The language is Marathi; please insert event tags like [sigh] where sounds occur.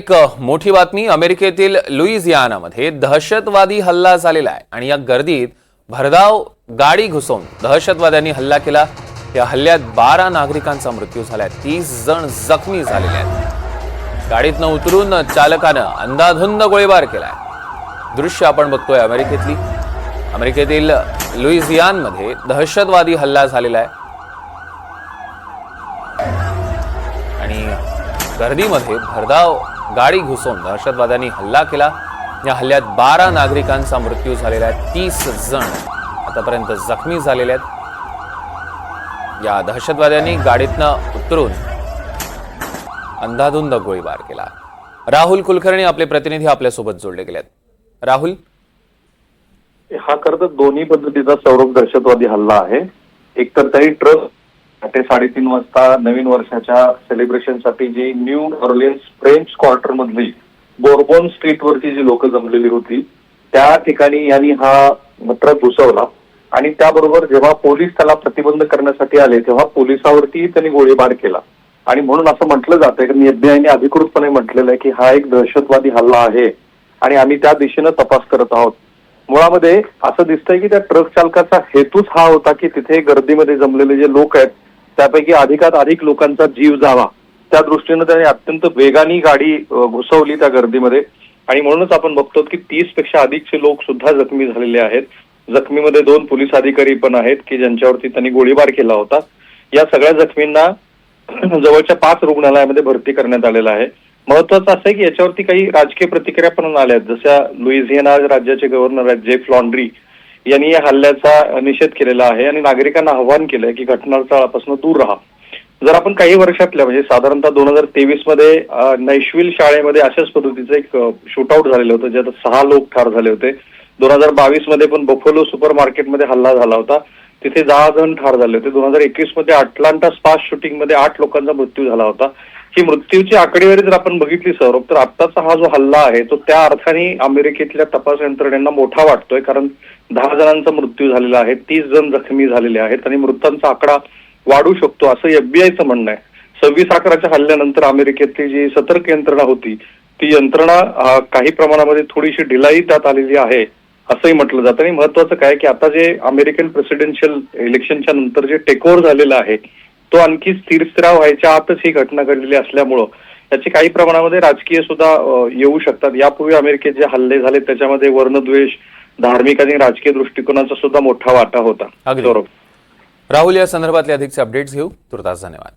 एक मोठी बातमी अमेरिकेतील लुईझियानामध्ये दहशतवादी हल्ला झालेला आहे आणि या गर्दीत भरधाव गाडी घुसवून दहशतवाद्यांनी हल्ला केला. या हल्ल्यात बारा नागरिकांचा मृत्यू झालाय. तीस जण जखमी झालेले आहेत. गाडीतनं उतरून चालकानं अंधाधुंद गोळीबार केलाय. दृश्य आपण बघतोय अमेरिकेतली. अमेरिकेतील लुईझियानमध्ये दहशतवादी हल्ला झालेला आहे. आणि गर्दीमध्ये भरधाव गाडी घुसवून दहशतवाद्यांनी हल्ला केला. या हल्ल्यात बारा नागरिकांचा मृत्यू झालेला आहे. तीस जण आतापर्यंत जखमी झालेले आहेत. या दहशतवाद्यांनी गाडीतनं उतरून अंधाधुंद गोळीबार केला. राहुल कुलकर्णी आपले प्रतिनिधी आपल्यासोबत जोडले गेलेत. राहुल? हा खरं तर दोन्ही पद्धतीचा सौरभ दहशतवादी हल्ला आहे. एक तर त्यांनी ट्रक ते साडेतीन वाजता नवीन वर्षाच्या सेलिब्रेशनसाठी जी न्यू ऑर्लियन्स फ्रेंच क्वार्टर मधली बोर्बोन स्ट्रीटवरची जी लोक जमलेली होती त्या ठिकाणी यांनी हा ट्रक घुसवला आणि त्याबरोबर जेव्हा पोलीस त्याला प्रतिबंध करण्यासाठी आले तेव्हा पोलिसावरती त्यांनी गोळीबार केला. आणि म्हणून असं म्हटलं जातंय कारण एफबीआयने अधिकृतपणे म्हटलेलं आहे की हा एक दहशतवादी हल्ला आहे. आणि आम्ही त्या दिशेनं तपास करत आहोत. मुळामध्ये असं दिसतंय की त्या ट्रक चालकाचा हेतूच हा होता की तिथे गर्दीमध्ये जमलेले जे लोक आहेत त्यापैकी अधिकात अधिक लोकांचा जीव जावा. त्या दृष्टीनं त्यांनी अत्यंत वेगाने गाडी घुसवली त्या गर्दीमध्ये. आणि म्हणूनच आपण बघतो की तीसपेक्षा अधिकचे लोक सुद्धा जखमी झालेले आहेत. जखमीमध्ये दोन पोलीस अधिकारी पण आहेत की ज्यांच्यावरती त्यांनी गोळीबार केला होता. या सगळ्या जखमींना [clears throat] जवळच्या पाच रुग्णालयामध्ये भरती करण्यात आलेलं आहे. महत्वाचं असं आहे की याच्यावरती काही राजकीय प्रतिक्रिया पण आल्या आहेत. जशा लुईझियाना राज्याचे गव्हर्नर आहेत जेफ लॉन्ड्री यांनी या हल्ल्याचा निषेध केलेला आहे आणि नागरिकांना आव्हान केलंय की घटनास्थळापासून दूर राहा. जर आपण काही वर्षातल्या म्हणजे साधारणतः दोन हजार तेवीसमध्ये अ, नैशविल शाळेमध्ये अशाच पद्धतीचं एक शूटआउट झालेलं होतं ज्यात सहा लोक ठार झाले होते. दोन हजार बावीसमध्ये पण बफोलो सुपर मार्केटमध्ये हल्ला झाला होता. तिथे दहा जण ठार झाले होते. दोन हजार एकवीसमध्ये अटलांटा स्पास शूटिंगमध्ये आठ लोकांचा मृत्यू झाला होता. ही मृत्यूची आकडेवारी जर आपण बघितली सौरभ तर आत्ताचा हा जो हल्ला आहे तो त्या अर्थाने अमेरिकेतल्या तपास यंत्रणेना मोठा वाटतोय कारण दहा जणांचा मृत्यू झालेला आहे तीस जण जखमी झालेले आहेत आणि मृतांचा आकडा वाढू शकतो असं एफबीआयचं म्हणणं आहे. सव्वीस अकराच्या हल्ल्यानंतर अमेरिकेतली जी सतर्क यंत्रणा होती ती यंत्रणा काही प्रमाणामध्ये थोडीशी ढिलाई त्यात आलेली आहे असंही म्हटलं जातं. आणि महत्वाचं काय की आता जे अमेरिकन प्रेसिडेन्शियल इलेक्शनच्या नंतर जे टेकओव्हर झालेलं आहे तो आणखी स्थिरस्थिराव व्हायच्या आतच ही घटना घडलेली असल्यामुळं त्याचे काही प्रमाणामध्ये राजकीय सुद्धा येऊ शकतात. यापूर्वी अमेरिकेत जे हल्ले झाले त्याच्यामध्ये वर्णद्वेष धार्मिक आणि राजकीय दृष्टिकोनाचा सुद्धा मोठा वाटा होता. राहुल या संदर्भातले अधिकचे अपडेट्स घेऊ. तुर्तास धन्यवाद.